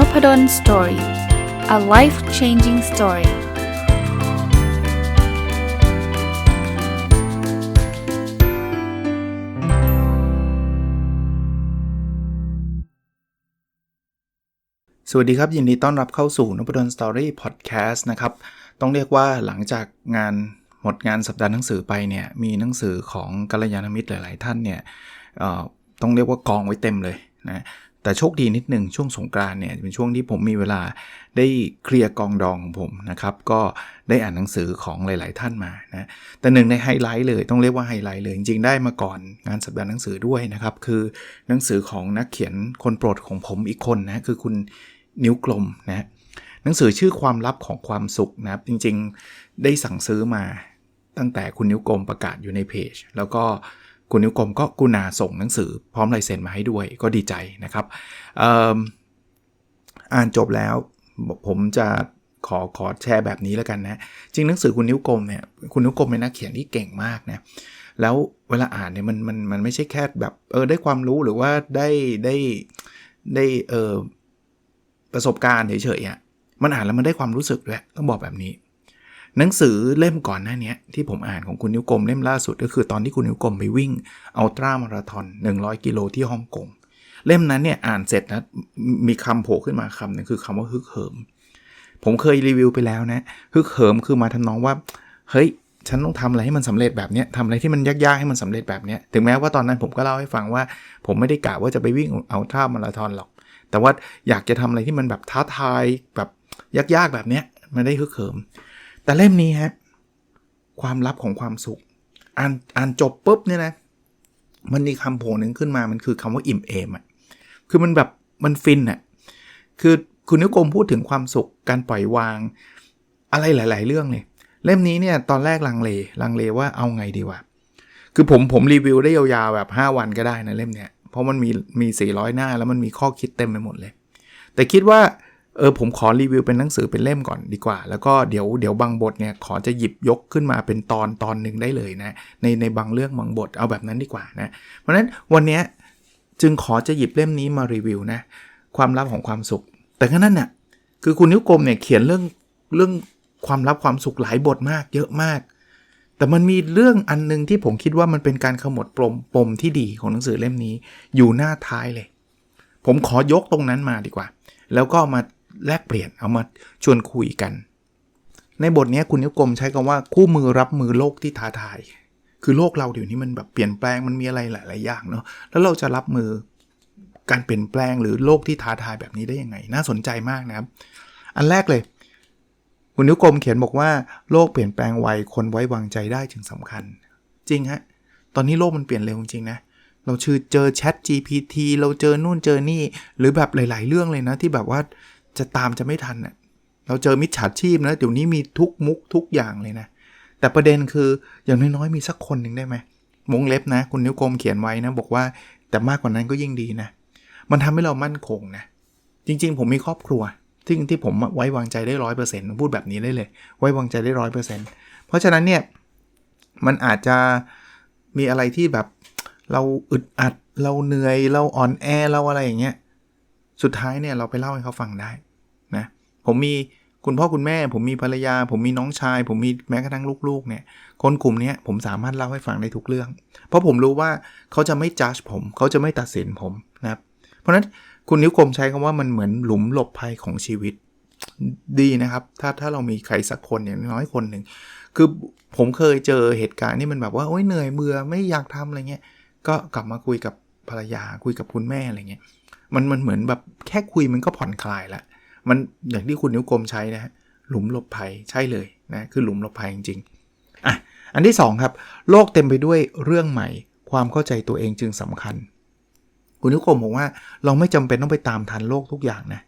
n o p ด d o สตอรี่ a life changing story สวัสดีครับ ยินดีต้อนรับเข้าสู่นพดลสตอรี่พอดแคสต์นะครับ ต้องเรียกว่าหลังจากงานหมดงานสัปดาห์หนังสือไปเนี่ย มีหนังสือของกัลยาณมิตรหลาย ๆ ท่านเนี่ยต้องเรียกว่ากองไว้เต็มเลยนะ แต่โชคดีนิดหนึ่งช่วงสงกรานเนี่ยเป็นช่วงที่ผมมีเวลาได้เคลียร์กองดองของผมนะครับ ก็ได้อ่านหนังสือของหลาย ๆ ท่านมานะแต่หนึ่งในไฮไลท์เลยต้องเรียกว่าไฮไลท์เลย จริง ๆ ได้มาก่อนงานสัปดาห์หนังสือด้วยนะครับ คือหนังสือของนักเขียนคนโปรดของผมอีกคนนะคือคุณนิ้วกลมนะหนังสือชื่อความลับของความสุขนะครับ จริง ๆ ได้สั่งซื้อมาตั้งแต่คุณนิ้วกลมประกาศอยู่ในเพจแล้วก็ คุณนิ้วกลมก็กุณาส่งหนังสือพร้อมลายเซ็นมาให้ด้วยก็ดีใจนะครับอ่านจบแล้วผมจะขอขอแชร์แบบนี้แล้วกันนะจริงหนังสือคุณนิ้วกลมเนี่ยคุณนิ้วกลมเป็นนักเขียนที่เก่งมากนะแล้วเวลาอ่านเนี่ยมันมันมันไม่ใช่แค่แบบเออได้ความรู้หรือว่าได้ได้ได้เออประสบการณ์เฉยๆอะมันอ่านแล้วมันได้ความรู้สึกด้วยต้องบอกแบบนี้ หนังสือเล่มก่อนหน้านี้ที่ผมอ่านของคุณนิ้วกลมเล่มล่าสุดก็คือตอนที่คุณนิ้วกลมไปวิ่งอัลตร้ามาราธอน100 กิโลที่ฮ่องกงเล่มนั้นเนี่ยอ่านเสร็จนะมีคำโผล่ขึ้นมาคำหนึ่งคือคำว่าฮึกเหิม ผมเคยรีวิวไปแล้วนะฮึกเหิมคือมาทำนองว่าเฮ้ยฉันต้องทำอะไรให้มันสำเร็จแบบนี้ทำอะไรที่มันยากๆให้มันสำเร็จแบบนี้ถึงแม้ว่าตอนนั้นผมก็เล่าให้ฟังว่า ผมไม่ได้กะว่าจะไปวิ่งอัลตร้ามาราธอนหรอก แต่ว่าอยากจะทำอะไรที่มันแบบท้าทายแบบยากๆแบบนี้มันได้ฮึกเหิม แต่เล่มนี้ฮะความลับของความสุข อ่านอ่านจบปุ๊บเนี่ยนะ มันมีคำโผล่หนึ่งขึ้นมามันคือคำว่าอิ่มเอมอะคือมันแบบมันฟินอะคือคุณนิกรมพูดถึงความสุขการปล่อยวาง อะไรหลาย ๆ เรื่องเลยเล่มนี้เนี่ยตอนแรกลังเลลังเลว่าเอาไงดีวะคือผมผมรีวิวได้ยาวๆแบบ 5 วันก็ได้นะเล่มเนี้ยเพราะมันมีมี400 หน้าแล้วมันมีข้อคิดเต็มไปหมดเลย แต่คิดว่า เออผมขอรีวิวเป็นหนังสือเป็นเล่มก่อนดีกว่า แล้วก็เดี๋ยวเดี๋ยวบางบทเนี่ยขอจะหยิบยกขึ้นมาเป็นตอนตอนหนึ่งได้เลยนะในในบางเรื่องบางบทเอาแบบนั้นดีกว่านะเพราะฉะนั้นวันนี้จึงขอจะหยิบเล่มนี้มารีวิวนะความลับของความสุข แต่ก็นั่นน่ะคือคุณนิ้วกลมเนี่ยเขียนเรื่องเรื่องความลับความสุขหลายบทมากเยอะมาก แต่มันมีเรื่องอันนึงที่ผมคิดว่ามันเป็นการขมวดปมปมที่ดีของหนังสือเล่มนี้อยู่หน้าท้ายเลย ผมขอยกตรงนั้นมาดีกว่า แล้วก็มา แลกเปลี่ยนเอามาชวนคุยกัน ในบทนี้คุณนิวกลมใช้คำว่าคู่มือรับมือโลกที่ท้าทาย คือโลกเราเดี๋ยวนี้มันแบบเปลี่ยนแปลงมันมีอะไรหลาย ๆ อย่างเนาะแล้วเราจะรับมือการเปลี่ยนแปลงหรือโลกที่ท้าทายแบบนี้ได้ยังไง น่าสนใจมากนะครับ อันแรกเลย คุณนิวกลมเขียนบอกว่าโลกเปลี่ยนแปลงไวคนไว้วางใจได้จึงสำคัญ จริงฮะตอนนี้โลกมันเปลี่ยนเร็วจริงนะเราชื่อเจอ Chat GPT เราเจอนู่นเจอนี่ หรือแบบหลาย ๆ เรื่องเลยนะที่แบบว่า จะตามจะไม่ทันเน่ยเราเจอมิจฉาชีพนะเดี๋ยวนี้มีทุกมุกทุกอย่างเลยนะ แต่ประเด็นคืออย่างน้อยๆมีสักคนหนึ่งได้ไหมมงเล็บนะ คุณนิ้วกลมเขียนไว้นะ บอกว่าแต่มากกว่านั้นก็ยิ่งดีนะ มันทำให้เรามั่นคงนะ จริงๆ ผมมีครอบครัวที่ที่ผมไว้วางใจได้ร้อยเปอร์เซ็นต์พูดแบบนี้ได้เลย ไว้วางใจได้ร้อยเปอร์เซ็นต์เพราะฉะนั้นเนี่ย มันอาจจะมีอะไรที่แบบเราอึดอัดเราเหนื่อยเราอ่อนแอเราอะไรอย่างเงี้ยสุดท้ายเนี่ยเราไปเล่าให้เขาฟังได้ ผมมีคุณพ่อคุณแม่ ผมมีภรรยา ผมมีน้องชาย ผมมีแม้กระทั่งลูกๆเนี่ยคนกลุ่มนี้ผมสามารถเล่าให้ฟังได้ทุกเรื่อง เพราะผมรู้ว่าเขาจะไม่จัดผม เขาจะไม่ตัดสินผมนะครับ เพราะฉะนั้นคุณนิ้วกลมใช้คำว่ามันเหมือนหลุมหลบภัยของชีวิตดีนะครับ ถ้าถ้าเรามีใครสักคนอย่างน้อยคนหนึ่งคือผมเคยเจอเหตุการณ์นี่มันแบบว่าโอ้ยเหนื่อยเบื่อไม่อยากทำอะไรเงี้ยก็กลับมาคุยกับภรรยาคุยกับคุณแม่อะไรเงี้ยมันมันเหมือนแบบแค่คุยมันก็ผ่อนคลายละ มันอย่างที่คุณนิ้วกลมใช้นะฮะหลุมหลบภัยใช่เลยนะคือหลุมหลบภัยจริงๆอะอันที่ 2 ครับ โลกเต็มไปด้วยเรื่องใหม่ ความเข้าใจตัวเองจึงสำคัญ คุณนิ้วกลมบอกว่าเราไม่จำเป็นต้องไปตามทันโลกทุกอย่างนะ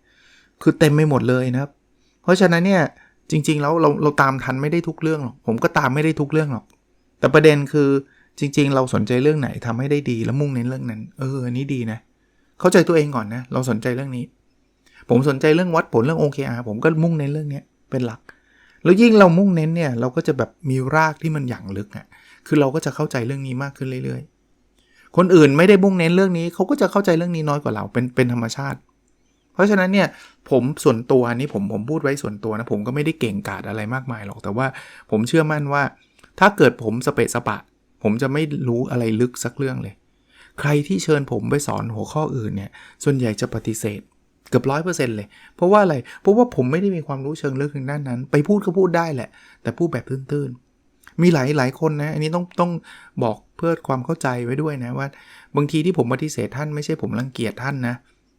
คือเต็มไม่หมดเลยนะครับ เพราะฉะนั้นเนี่ยจริง ๆ แล้วเราเราตามทันไม่ได้ทุกเรื่องหรอกผมก็ตามไม่ได้ทุกเรื่องหรอก แต่ประเด็นคือจริง ๆ เราสนใจเรื่องไหนทำให้ได้ดีแล้วมุ่งเน้นเรื่องนั้น เอออันนี้ดีนะ เข้าใจตัวเองก่อนนะ เราสนใจเรื่องนี้ ผมสนใจเรื่องวัดผลเรื่อง OKR ผมก็มุ่งเน้นเรื่องนี้เป็นหลัก แล้วยิ่งเรามุ่งเน้นเนี่ยเราก็จะแบบมีรากที่มันอย่างลึกอะ่ะคือเราก็จะเข้าใจเรื่องนี้มากขึ้นเรื่อย ๆ คนอื่นไม่ได้มุ่งเน้นเรื่องนี้เขาก็จะเข้าใจเรื่องนี้น้อยกว่าเราเป็นเป็นธรรมชาติ เพราะฉะนั้นเนี่ยผมส่วนตัวนี้ผมผมพูดไว้ส่วนตัวนะผมก็ไม่ได้เก่งกาจอะไรมากมายหรอกแต่ว่าผมเชื่อมั่นว่า ถ้าเกิดผมสเปะสปะ ผมจะไม่รู้อะไรลึกสักเรื่องเลย ใครที่เชิญผมไปสอนหัวข้ออื่นเนี่ยส่วนใหญ่จะปฏิเสธ เกือบร้อยเปอร์เซ็นต์เลย เพราะว่าอะไร เพราะว่าผมไม่ได้มีความรู้เชิงลึกทางด้านนั้น ไปพูดก็พูดได้แหละ แต่พูดแบบตื้นๆ มีหลายหลายคนนะ อันนี้ต้องต้องบอกเพื่อความเข้าใจไว้ด้วยนะว่า บางทีที่ผมปฏิเสธท่านไม่ใช่ผมรังเกียจท่านนะ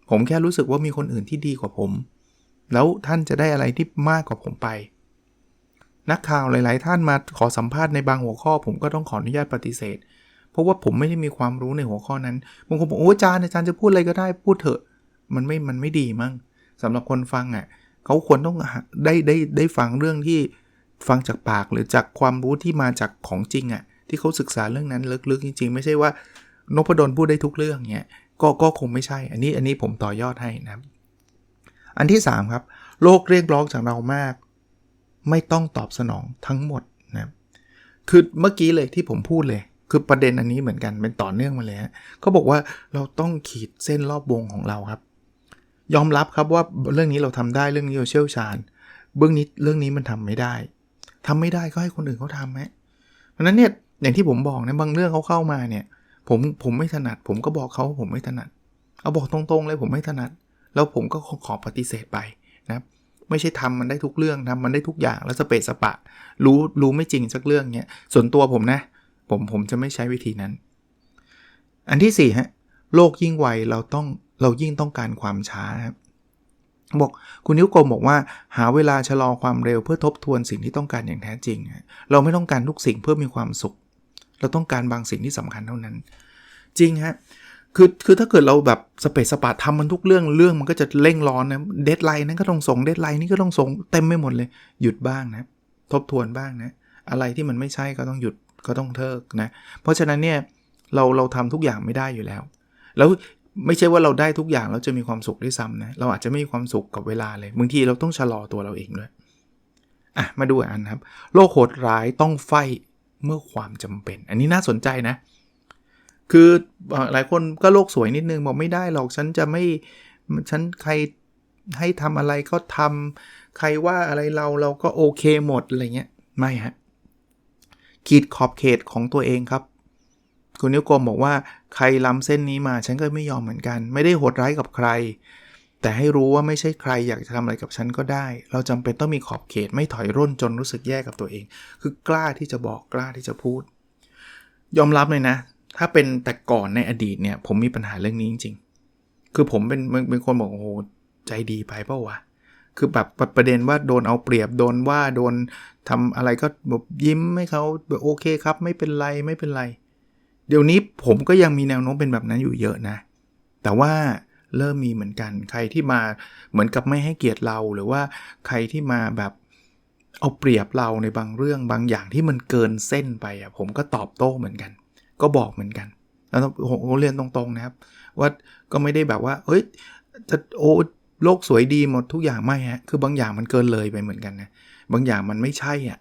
ผมแค่รู้สึกว่ามีคนอื่นที่ดีกว่าผม แล้วท่านจะได้อะไรที่มากกว่าผมไป นักข่าวหลาย ๆ ท่านมาขอสัมภาษณ์ในบางหัวข้อ ผมก็ต้องขออนุญาตปฏิเสธ เพราะว่าผมไม่ได้มีความรู้ในหัวข้อนั้น บางคนบอกโอ้อาจารย์อาจารย์จะพูดอะไรก็ได้พูดเถอะ มันไม่มันไม่ดีมั้งสำหรับคนฟังอะ่ะเขาควรต้องได้ได้ได้ฟังเรื่องที่ฟังจากปากหรือจากความรู้ที่มาจากของจริงอะ่ะที่เขาศึกษาเรื่องนั้นลึกๆจริง ๆ ไม่ใช่ว่านพดลพูดได้ทุกเรื่องเงี้ยก็ก็คงไม่ใช่ อันนี้อันนี้ผมต่อยอดให้นะครับอันที่ 3 ครับ โลกเรียกร้องจากเรามาก ไม่ต้องตอบสนองทั้งหมดนะคือเมื่อกี้เลยที่ผมพูดเลย คือประเด็นอันนี้เหมือนกันเป็นต่อเนื่องมาเลยฮะเขาบอกว่าเราต้องขีดเส้นรอบวงของเราครับ ยอมรับครับว่าเรื่องนี้เราทำได้เรื่องนี้เราเชี่ยวชาญ เบื้องนี้เรื่องนี้มันทำไม่ได้ทำไม่ได้ก็ให้คนอื่นเขาทำไหมเพราะนั้นเนี่ยอย่างที่ผมบอกนะบางเรื่องเขาเข้ามาเนี่ย ผมผมไม่ถนัด ผมก็บอกเขาผมไม่ถนัด เอาบอกตรงๆเลยผมไม่ถนัด แล้วผมก็ขอปฏิเสธไปนะไม่ใช่ทำมันได้ทุกเรื่องทำมันได้ทุกอย่างแล้วสเปซสปะ รู้รู้ไม่จริงสักเรื่องเนี่ยส่วนตัวผมนะ ผมผมจะไม่ใช้วิธีนั้น อันที่4ฮะโลกยิ่งไวเราต้อง เรายิ่งต้องการความช้าครับบอกคุณนิ้วกลมบอกว่าหาเวลาชะลอความเร็วเพื่อทบทวนสิ่งที่ต้องการอย่างแท้จริง เราไม่ต้องการทุกสิ่งเพื่อมีความสุข เราต้องการบางสิ่งที่สำคัญเท่านั้น จริงฮะคือคือถ้าเกิดเราแบบสเปซสปาทำมันทุกเรื่องเรื่องมันก็จะเร่งร้อนนะเดทไลน์นั้นก็ต้องส่งเดทไลน์นี้ก็ต้องส่งเต็มไม่หมดเลย หยุดบ้างนะ ทบทวนบ้างนะ อะไรที่มันไม่ใช่ก็ต้องหยุดก็ต้องเทิกนะ เพราะฉะนั้นเนี่ยเราเราทำทุกอย่างไม่ได้อยู่แล้ว แล้ว ไม่ใช่ว่าเราได้ทุกอย่างแล้วจะมีความสุขได้ซ้ำนะ เราอาจจะไม่มีความสุขกับเวลาเลย บางทีเราต้องชะลอตัวเราเองด้วย อะ มาดูอันครับโลกโหดร้ายต้องไฟเมื่อความจำเป็น อันนี้น่าสนใจนะ คือหลายคนก็โลกสวยนิดนึงบอกไม่ได้หรอกฉันจะไม่ฉันใครให้ทำอะไรก็ทำใครว่าอะไรเราเราก็โอเคหมดอะไรเงี้ย ไม่ฮะขีดขอบเขตของตัวเองครับ คุณนิ้วกลมบอกว่าใครล้ำเส้นนี้มาฉันก็ไม่ยอมเหมือนกัน ไม่ได้โหดร้ายกับใคร แต่ให้รู้ว่าไม่ใช่ใครอยากจะทำอะไรกับฉันก็ได้ เราจำเป็นต้องมีขอบเขตไม่ถอยร่นจนรู้สึกแย่กับตัวเอง คือกล้าที่จะบอกกล้าที่จะพูด ยอมรับเลยนะ ถ้าเป็นแต่ก่อนในอดีตเนี่ย ผมมีปัญหาเรื่องนี้จริง ๆ คือผมเป็นเป็นคนบอกโอ้โหใจดีไปเปล่าวะคือแบบประเด็นว่าโดนเอาเปรียบโดนว่าโดนทำอะไรก็แบบยิ้มให้เขาแบบโอเคครับ ไม่เป็นไรไม่เป็นไร เดี๋ยวนี้ผมก็ยังมีแนวโน้มเป็นแบบนั้นอยู่เยอะนะ แต่ว่าเริ่มมีเหมือนกัน ใครที่มาเหมือนกับไม่ให้เกียรติเรา หรือว่าใครที่มาแบบเอาเปรียบเราในบางเรื่องบางอย่างที่มันเกินเส้นไปอะผมก็ตอบโต้เหมือนกัน ก็บอกเหมือนกันแล้วผมเรียนตรงๆนะครับ ว่าก็ไม่ได้แบบว่าเฮ้ยจะโอ้โลกสวยดีหมดทุกอย่างไม่ฮะคือบางอย่างมันเกินเลยไปเหมือนกันนะบางอย่างมันไม่ใช่อะ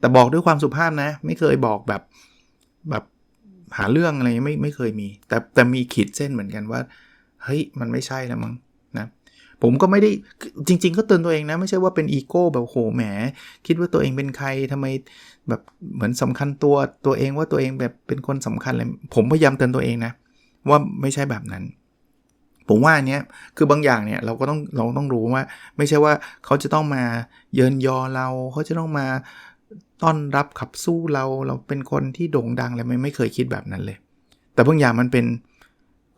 แต่บอกด้วยความสุภาพนะ ไม่เคยบอกแบบแบบ หาเรื่องอะไรไม่ไม่เคยมี แต่แต่มีขีดเส้นเหมือนกันว่า เฮ้ย มันไม่ใช่แล้วมั้งนะผมก็ไม่ได้จริง ๆ ก็เตือนตัวเองนะ ไม่ใช่ว่าเป็นอีโก้แบบโหแหม คิดว่าตัวเองเป็นใครทำไมแบบเหมือนสำคัญตัวตัวเองว่าตัวเองแบบเป็นคนสำคัญเลยผมพยายามเตือนตัวเองนะ ว่าไม่ใช่แบบนั้น ผมว่าเนี้ยคือบางอย่างเนี่ยเราก็ต้องเราต้องรู้ว่า ไม่ใช่ว่าเขาจะต้องมาเยินยอเราเขาจะต้องมา ต้อนรับขับสู้เราเราเป็นคนที่โด่งดังเลยไม่ไม่เคยคิดแบบนั้นเลย แต่บางอย่างมันเป็น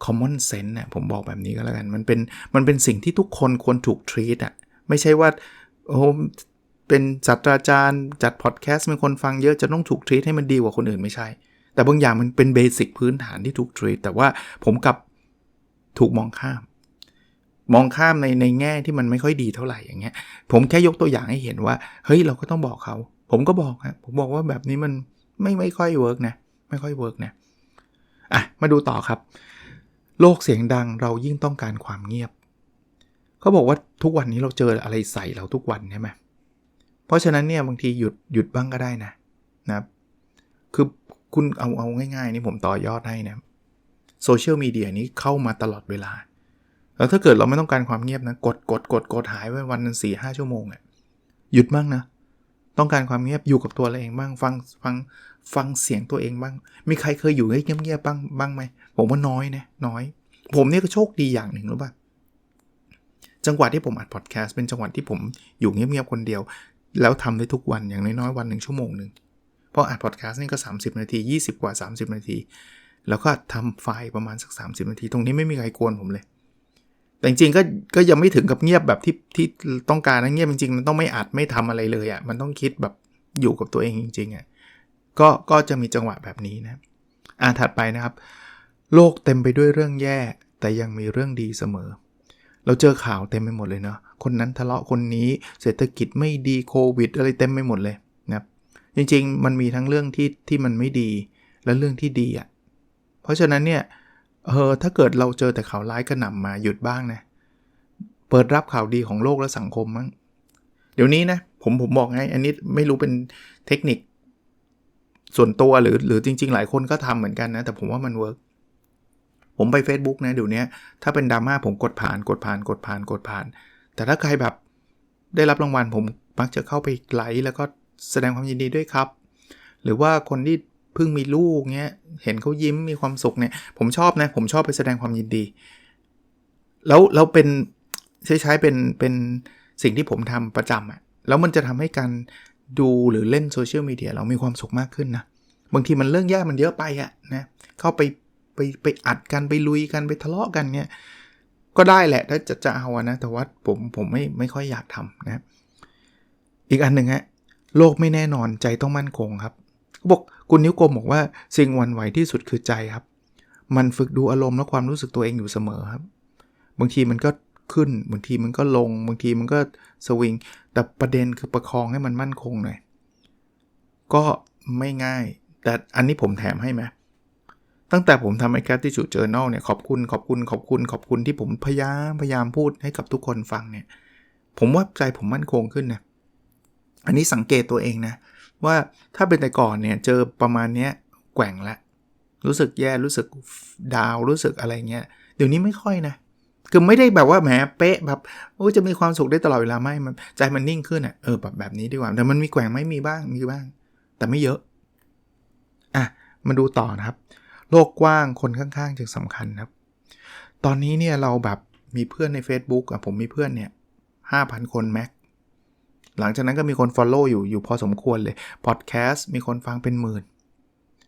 common sense นะผมบอกแบบนี้ก็แล้วกัน มันเป็นมันเป็นสิ่งที่ทุกคนควรถูก treat อะไม่ใช่ว่าโอ้เป็นจัตราจารย์จัดพอดแคสต์มีคนฟังเยอะจะต้องถูก treat ให้มันดีกว่าคนอื่นไม่ใช่ แต่บางอย่างมันเป็นเบสิกพื้นฐานที่ถูก treat แต่ว่าผมกับถูกมองข้าม มองข้ามในในแง่ที่มันไม่ค่อยดีเท่าไหร่อย่างเงี้ย ผมแค่ยกตัวอย่างให้เห็นว่า เฮ้ยเราก็ต้องบอกเขา ผมก็บอกครับผมบอกว่าแบบนี้มันไม่ไม่ค่อยเวิร์กนะไม่ค่อยเวิร์กนะอะมาดูต่อครับ โลกเสียงดังเรายิ่งต้องการความเงียบเขาบอกว่าทุกวันนี้เราเจออะไรใส่เราทุกวันใช่ไหมเพราะฉะนั้นเนี่ยบางทีหยุดหยุดบ้างก็ได้นะนะครับคือคุณเอาเอาง่ายๆนี่ผมต่อยอดให้นะโซเชียลมีเดียนี้เข้ามาตลอดเวลา แล้วถ้าเกิดเราไม่ต้องการความเงียบนะ กดกดกดกดหายไปวันนึงสี่ห้าชั่วโมงอะหยุดบ้างนะ ต้องการความเงียบอยู่กับตัวเราเองบ้างฟังฟังฟังเสียงตัวเองบ้าง มีใครเคยอยู่เงียบๆบ้างบ้างไหมผมว่าน้อยนะน้อย ผมเนี่ยก็โชคดีอย่างหนึ่งรู้ป่ะจังหวะที่ผมอัดพอดแคสต์เป็นจังหวะที่ผมอยู่เงียบๆคนเดียว แล้วทำได้ทุกวันอย่างน้อยๆวันหนึ่งชั่วโมงหนึ่งเพราะอัดพอดแคสต์นี่ก็ 30 นาที 20 กว่า 30 นาที แล้วก็ทำไฟล์ประมาณสัก 30 นาที ตรงนี้ไม่มีใครกวนผมเลย แต่จริงๆก็ก็ยังไม่ถึงกับเงียบแบบที่ที่ต้องการนะเงียบจริงๆ มันต้องไม่อัดไม่ทำอะไรเลยอะ่ะมันต้องคิดแบบอยู่กับตัวเองจริงๆอะ่ะก็ก็จะมีจังหวะแบบนี้นะอ่าถัดไปนะครับ โลกเต็มไปด้วยเรื่องแย่ แต่ยังมีเรื่องดีเสมอ เราเจอข่าวเต็มไปหมดเลยเนาะคนนั้นทะเลาะคนนี้เศรษฐกิจไม่ดีโควิด อะไรเต็มไปหมดเลยนะครับจริงๆ มันมีทั้งเรื่องที่ที่มันไม่ดีและเรื่องที่ดีอะ่ะเพราะฉะนั้นเนี่ย เออถ้าเกิดเราเจอแต่ข่าวร้ายกระหน่ำมาหยุดบ้างนะ เปิดรับข่าวดีของโลกและสังคมมั้งเดี๋ยวนี้นะผมผมบอกให้อันนี้ไม่รู้เป็นเทคนิค ส่วนตัวหรือหรือจริง ๆ หลายคนก็ทำเหมือนกันนะ แต่ผมว่ามันเวิร์กผมไป Facebook นะเดี๋ยวนี้ถ้าเป็นดราม่าผมกดผ่านกดผ่านกดผ่านกดผ่าน แต่ถ้าใครแบบได้รับรางวัลผมมักจะเข้าไปไลค์แล้วก็แสดงความยินดีด้วยครับ หรือว่าคนที่ เพิ่งมีลูกเงี้ยเห็นเขายิ้มมีความสุขเนี่ยผมชอบนะ ผมชอบไปแสดงความยินดี แล้วแล้วเป็นใช้ใช้เป็นเป็นสิ่งที่ผมทำประจำอะ่ะแล้วมันจะทำให้การดูหรือเล่นโซเชียลมีเดียเรามีความสุขมากขึ้นนะบางทีมันเรื่องแย่มันเยอะไปอะนะเข้าไปไปไปอัดกันไปลุยกันไปทะเลาะกันเนี่ยก็ได้แหละถ้าจะจะเอานะแต่ว่าผมผมไม่ไม่ค่อยอยากทำนะ อีกอันหนึ่งฮะโลกไม่แน่นอนใจต้องมั่นคงครับ บอกคุณนิ้วกลมบอกว่าสิ่งวันไหวที่สุดคือใจครับ มันฝึกดูอารมณ์และความรู้สึกตัวเองอยู่เสมอครับ บางทีมันก็ขึ้นบางทีมันก็ลง บางทีมันก็สวิง แต่ประเด็นคือประคองให้มันมั่นคงหน่อย ก็ไม่ง่าย แต่อันนี้ผมแถมให้ไหมตั้งแต่ผมทำไอ้ gratitude journal เนี่ยขอบคุณขอบคุณขอบคุณขอบคุณที่ผมพยายามพยายามพูดให้กับทุกคนฟังเนี่ย ผมว่าใจผมมั่นคงขึ้นนะ อันนี้สังเกตตัวเองนะ ว่าถ้าเป็นแต่ก่อนเนี่ยเจอประมาณเนี้ยแกว่งละ รู้สึกแย่รู้สึกดาวรู้สึกอะไรเงี้ยเดี๋ยวนี้ไม่ค่อยนะคือไม่ได้แบบว่าแหมเป๊ะแบบโอ้จะมีความสุขได้ตลอดเวลาไม่มันใจมันนิ่งขึ้นอะเออแบบแบบนี้ดีกว่าแต่มันมีแกว่งไม่มีบ้างมีบ้าง แต่ไม่เยอะอะมาดูต่อนะครับ โลกกว้างคนข้างๆ จึงสำคัญครับ ตอนนี้เนี่ยเราแบบมีเพื่อนใน Facebook อะผมมีเพื่อนเนี่ย5,000คนแม็ก หลังจากนั้นก็มีคน Follow อยู่อยู่พอสมควรเลยพอดแคสต์มีคนฟังเป็นหมื่น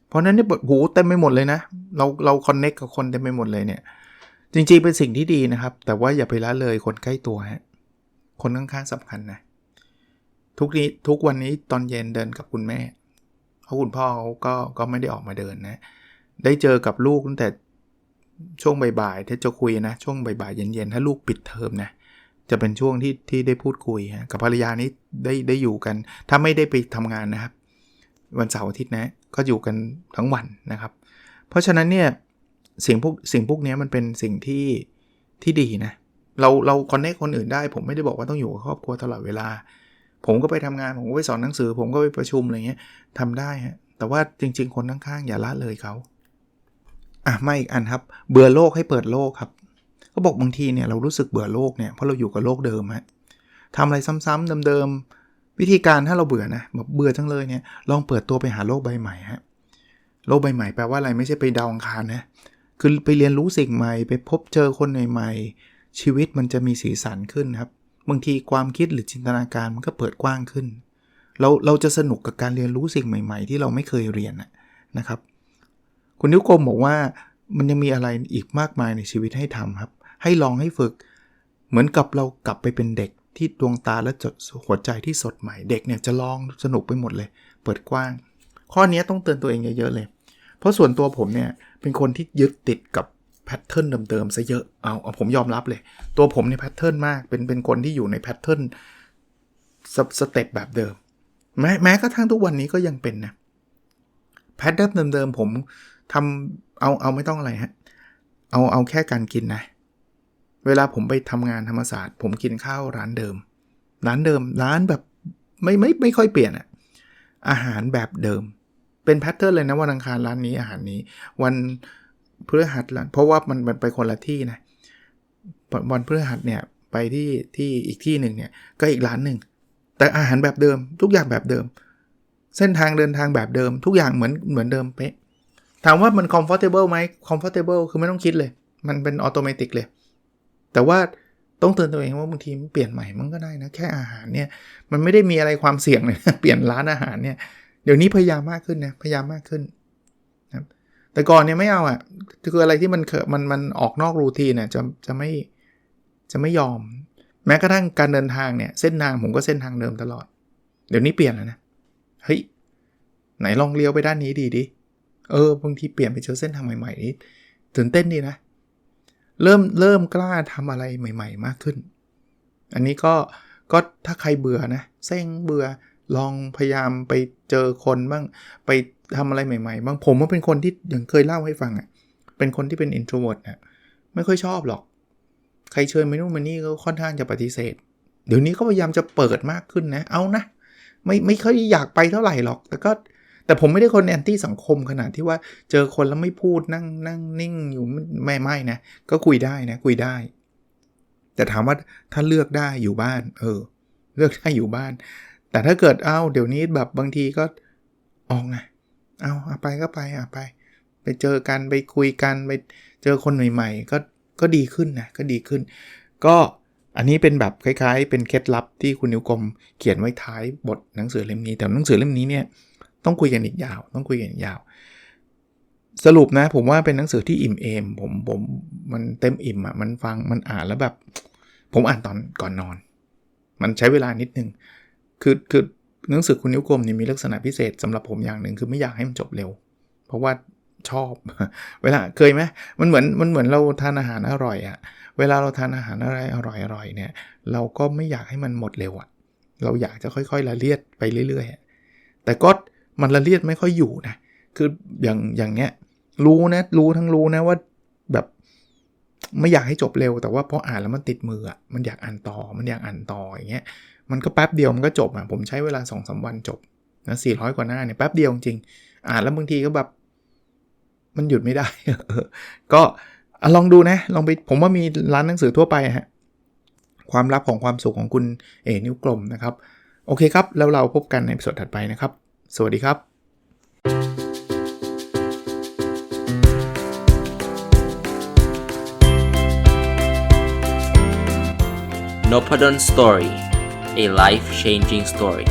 เพราะนั้นเนี่ยหูเต็มไปหมดเลยนะ เราเราคอนเน็กกับคนเต็มไปหมดเลยเนี่ย จริงๆเป็นสิ่งที่ดีนะครับ แต่ว่าอย่าไปละเลยคนใกล้ตัวฮะคนข้างๆสำคัญนะ ทุกนี้ทุกวันนี้ตอนเย็นเดินกับคุณแม่เพราะคุณพ่อเขาก็ก็ไม่ได้ออกมาเดินนะ ได้เจอกับลูกตั้งแต่ช่วงบ่ายๆถ้าจะคุยนะ ช่วงบ่ายๆเย็นๆถ้าลูกปิดเทอมนะ จะเป็นช่วงที่ที่ได้พูดคุยกับภรรยานี้ได้ได้อยู่กัน ถ้าไม่ได้ไปทำงานนะครับ วันเสาร์อาทิตย์นะก็อยู่กันทั้งวันนะครับ เพราะฉะนั้นเนี่ยสิ่งพวกสิ่งพวกนี้มันเป็นสิ่งที่ที่ดีนะเราเราคอนเนคคนอื่นได้ ผมไม่ได้บอกว่าต้องอยู่กับครอบครัวตลอดเวลา ผมก็ไปทำงาน ผมก็ไปสอนหนังสือ ผมก็ไปประชุมอะไรเงี้ยทำได้ฮะแต่ว่าจริง ๆ คนข้างๆอย่าละเลยเขาอะไม่อีกอันครับ เบื่อโลกให้เปิดโลกครับ ก็บอกบางทีเนี่ยเรารู้สึกเบื่อโลกเนี่ยเพราะเราอยู่กับโลกเดิมฮะทำอะไรซ้ำๆเดิมๆวิธีการถ้าเราเบื่อนะแบบเบื่อจังเลยเนี่ยลองเปิดตัวไปหาโลกใบใหม่ฮะโลกใบใหม่แปลว่าอะไรไม่ใช่ไปดาวอังคารนะคือไปเรียนรู้สิ่งใหม่ ไปพบเจอคนใหม่ๆชีวิตมันจะมีสีสันขึ้นครับบางทีความคิดหรือจินตนาการมันก็เปิดกว้างขึ้น เราเราจะสนุกกับการเรียนรู้สิ่งใหม่ ๆ ที่เราไม่เคยเรียนนะครับ คุณนิ้วกลมบอกว่ามันยังมีอะไรอีกมากมายในชีวิตให้ทำครับ ให้ลองให้ฝึก เหมือนกับเรากลับไปเป็นเด็กที่ดวงตาและจดหัวใจที่สดใหม่เด็กเนี่ยจะลองสนุกไปหมดเลย เปิดกว้าง ข้อนี้ต้องเตือนตัวเองเยอะๆเลย เพราะส่วนตัวผมเนี่ยเป็นคนที่ยึดติดกับแพทเทิร์นเดิมๆซะเยอะเอาเอาผมยอมรับเลย ตัวผมในแพทเทิร์นมากเป็นเป็นคนที่อยู่ในแพทเทิร์นสเต็ปแบบเดิม แม้แม้กระทั่งทุกวันนี้ก็ยังเป็นนะแพทเทิร์นเดิมๆผมทำเอาเอาไม่ต้องอะไรฮะเอาเอาแค่การกินนะ เวลาผมไปทำงานธรรมศาสตร์ ผมกินข้าวร้านเดิม ร้านเดิมร้านแบบไม่ไม่ไม่ค่อยเปลี่ยนอะอาหารแบบเดิม เป็นแพทเทิร์นเลยนะวันอังคารร้านนี้อาหารนี้ วันพฤหัสร้านเพราะว่ามันมันไปคนละที่นะวันพฤหัสเนี่ยไปที่ที่อีกที่หนึ่งเนี่ยก็อีกร้านหนึ่งแต่อาหารแบบเดิม ทุกอย่างแบบเดิม เส้นทางเดินทางแบบเดิม ทุกอย่างเหมือนเหมือนเดิมเป๊ะถามว่ามัน comfortable ไหม comfortable คือไม่ต้องคิดเลย มันเป็นออโตเมติกเลย แต่ว่าต้องเตือนตัวเองว่าบางทีมันเปลี่ยนใหม่มันก็ได้นะ แค่อาหารเนี่ย มันไม่ได้มีอะไรความเสี่ยงเลยนะเปลี่ยนร้านอาหารเนี่ย เดี๋ยวนี้พยายามมากขึ้นนะพยายามมากขึ้นนะแต่ก่อนเนี่ยไม่เอาอะ่ะคืออะไรที่มันเคมันมันออกนอกรูทีนเนี่ยจะจะไม่จะไม่ยอม แม้กระทั่งการเดินทางเนี่ยเส้นทางผมก็เส้นทางเดิมตลอด เดี๋ยวนี้เปลี่ยนแล้วนะเฮ้ยไหนลองเลี้ยวไปด้านนี้ดีดิเออบางทีเปลี่ยนไปเจอเส้นทางใหม่ๆนี่ตื่นเต้นดีนะ เริ่มเริ่มกล้าทำอะไรใหม่ ๆ มากขึ้น อันนี้ก็ก็ถ้าใครเบื่อนะเซ็งเบื่อลองพยายามไปเจอคนบ้างไปทำอะไรใหม่ๆบ้างผมว่าเป็นคนที่อย่างเคยเล่าให้ฟังอะ่ะเป็นคนที่เป็น introvert นะไม่ค่อยชอบหรอก ใครเชิญมานู่นมานี่ก็ค่อนข้างจะปฏิเสธ เดี๋ยวนี้ก็พยายามจะเปิดมากขึ้นนะ เอานะ ไม่ไม่ค่อยอยากไปเท่าไหร่หรอก แต่ก็ แต่ผมไม่ได้คนแอนตี้สังคมขนาดที่ว่าเจอคนแล้วไม่พูดนั่งนั่งนิ่งอยู่ไม่ไม่นะ ก็คุยได้นะ คุยได้ แต่ถามว่าถ้าเลือกได้อยู่บ้าน เออ เลือกได้อยู่บ้าน แต่ถ้าเกิดเอ้าเดี๋ยวนี้แบบบางทีก็ออกไงเอาเอาไปก็ไปอะไป ไปเจอกันไปคุยกันไปเจอคนใหม่ๆก็ก็ดีขึ้นนะก็ดีขึ้น ก็อันนี้เป็นแบบคล้ายๆ เป็นเคล็ดลับที่คุณนิวกรมเขียนไว้ท้ายบทหนังสือเล่มนี้ แต่หนังสือเล่มนี้เนี่ย ต้องคุยกันอีกยาว ต้องคุยกันอีกยาว สรุปนะ ผมว่าเป็นหนังสือที่อิ่มเอม ผมผมมันเต็มอิ่มอะ่ะมันฟังมันอ่านแล้วแบบ ผมอ่านตอนก่อนนอน มันใช้เวลานิดนึงคือคือหนังสือคุณนิ้วกลมนี่มีลักษณะพิเศษสำหรับผมอย่างหนึ่งคือไม่อยากให้มันจบเร็ว เพราะว่าชอบ เวลาเคยไหมมันเหมือนมันเหมือนเราทานอาหารอร่อยอะ่ะเวลาเราทานอาหารอะไรอร่อยอร่อยเนี่ย เราก็ไม่อยากให้มันหมดเร็วอะ่ะเราอยากจะค่อยๆละเลียดไปเรื่อยๆแต่ก็ มันละเลียดไม่ค่อยอยู่นะคืออย่างอย่างเนี้ยรู้นะรู้ทั้งรู้นะว่าแบบไม่อยากให้จบเร็วแต่ว่าพออ่านแล้วมันติดมืออะมันอยากอ่านต่อมันอยากอ่านต่ออย่างเงี้ยมันก็แป๊บเดียวมันก็จบอะผมใช้เวลา2อสวันจบนะสี่ร้อยกว่าหน้าเนี่ยแป๊บเดียวจริงอ่านแล้วบางทีก็แบบมันหยุดไม่ได้ ก็ลองดูนะ ลองไปผมว่ามีร้านหนังสือทั่วไปฮะความลับของความสุขของคุณเอนิ้วกลมนะครับ โอเคครับ แล้วเราพบกันในสดถัดไปนะครับ สวัสดีครับ n o p a d o n Story, a life changing story.